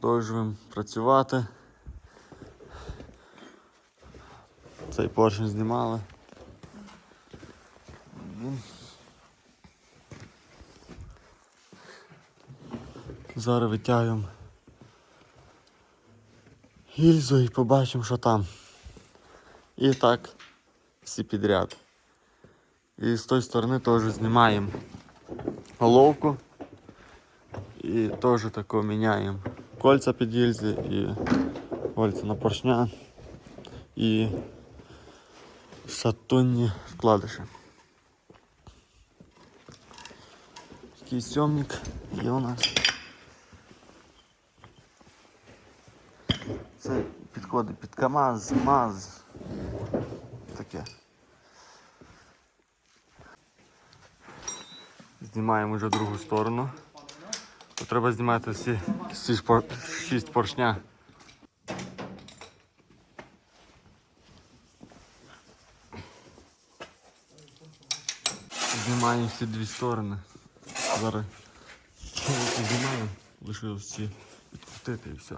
Продовжуємо працювати. Цей поршень знімали. Зараз витягуємо гільзу і побачимо, що там. І так, всі підряд. І з тої сторони теж знімаємо головку. І теж тако міняємо кольця під гільзи і кольця на поршня і шатунні вкладиші. Такий сьомник є у нас. Це підходить під КАМАЗ, МАЗ. Таке. Знімаємо вже другу сторону. То треба знімати всі, всі ж пор- шість поршня. Знімаємо всі дві сторони. Зараз знімаємо, лишилось ці відкрутити і все.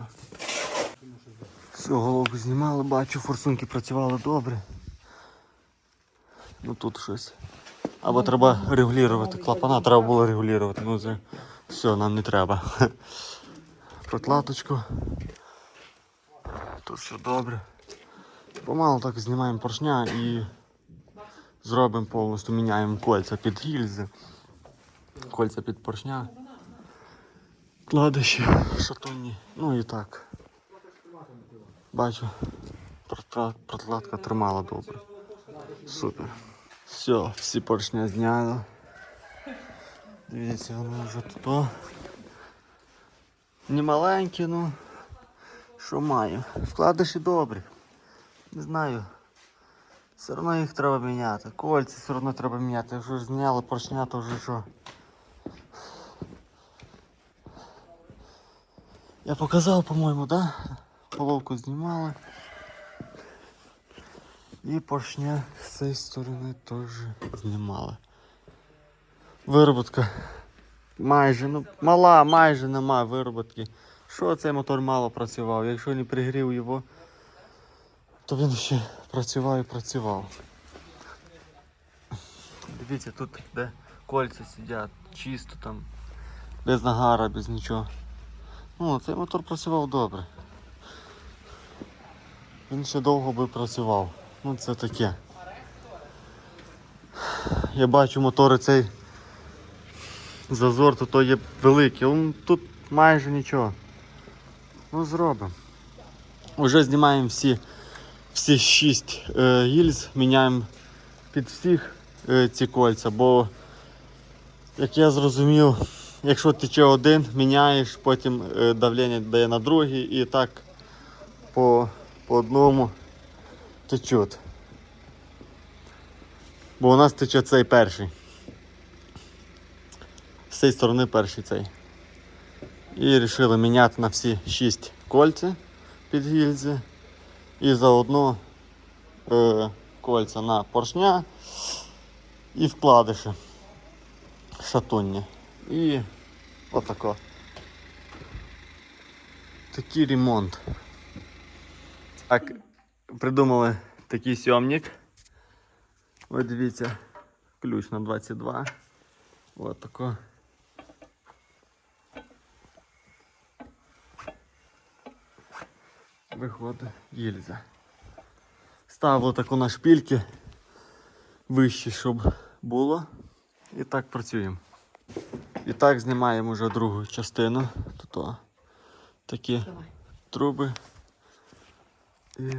Все, головку знімали, бачу, форсунки працювали добре. Ну тут щось. Або треба регулювати клапана, треба було регулювати. Ну це все, нам не треба. Протлаточку. Тут все добре. Помалу так знімаємо поршня і зробимо повністю, міняємо кольця під гільзи, кольця під поршня, кладищі, шатунні, ну і так. Бачу, протла- протлатка тримала добре. Супер. Все, всі поршня зняли. Дивіться, вони вже тут. Не маленькі, ну. Що маю? Вкладиші добрі. Не знаю. Все одно їх треба міняти. Кольці все одно треба міняти. Якщо ж зняли поршня, то вже що. Я показав, по-моєму, да? Головку знімали. І поршня з цієї сторони теж знімали. Вироботка майже, ну мала, майже немає вироботки. Що цей мотор мало працював? Якщо не пригрів його, то він ще працював і працював. Дивіться, тут де кольця сидять, чисто там, без нагара, без нічого. Ну, цей мотор працював добре. Він ще довго би працював. Ну це таке. Я бачу мотори цей зазор, то є великий. Тут майже нічого. Ну зробимо. Уже знімаємо всі, всі шість е, гільз, міняємо під всіх е, ці кольця, бо як я зрозумів, якщо тече один, міняєш, потім е, давлення дає на другий і так по, по одному течуть. Бо у нас тече цей перший. З цієї сторони перший цей. І вирішили міняти на всі 6 кольця під гільзи. І заодно е, кольця на поршня і вкладиші шатунні. І отако. Такий ремонт. Так, придумали такий сьомник. Ось дивіться, ключ на 22. Ось тако. Виходить гільза. Ставили таку на шпильки вище, щоб було. І так працюємо. І так знімаємо вже другу частину. Тут такі труби. І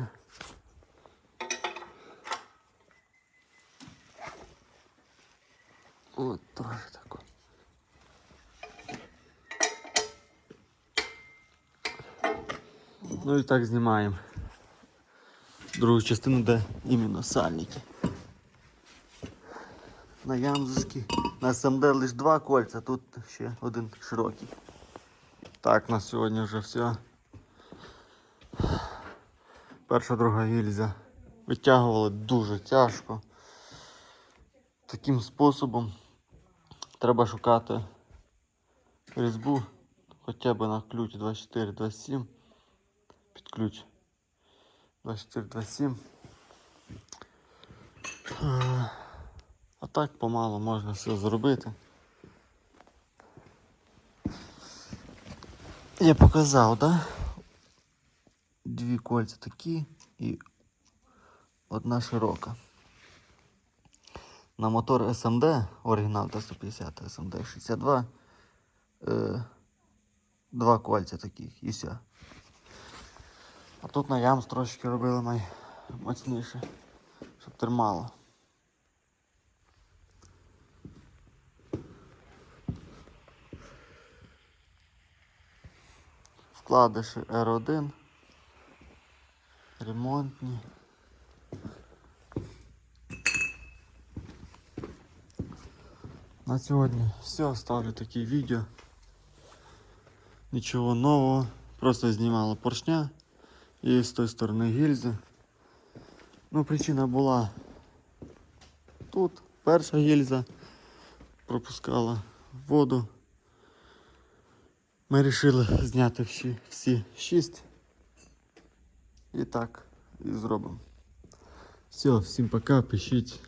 От теж тако. Ну і так знімаємо другу частину, де іменно сальники. На Ямзовській. На СМД лише два кольця, тут ще один широкий. Так, на сьогодні вже все. Перша друга гільза. Витягували дуже тяжко. Таким способом треба шукати різьбу хоча б на ключ 24-27. Під ключ 24-27. Е, А так помало можна все зробити. Я показав, да? Дві кольця такі і одна широка. На мотор SMD, оригінал Т-150 SMD 62. Е, два кольця таких і все. А тут на ямс трошки робили наймоцніше, щоб тримало. Вкладиші R1. Ремонтні. На сьогодні все, ставлю такі відео. Нічого нового. Просто знімала поршня і з тої сторони гільзи. Ну, причина була тут. Перша гільза пропускала воду. Ми вирішили зняти всі, всі шість. І так, і зробимо. Все, всім пока, пишіть.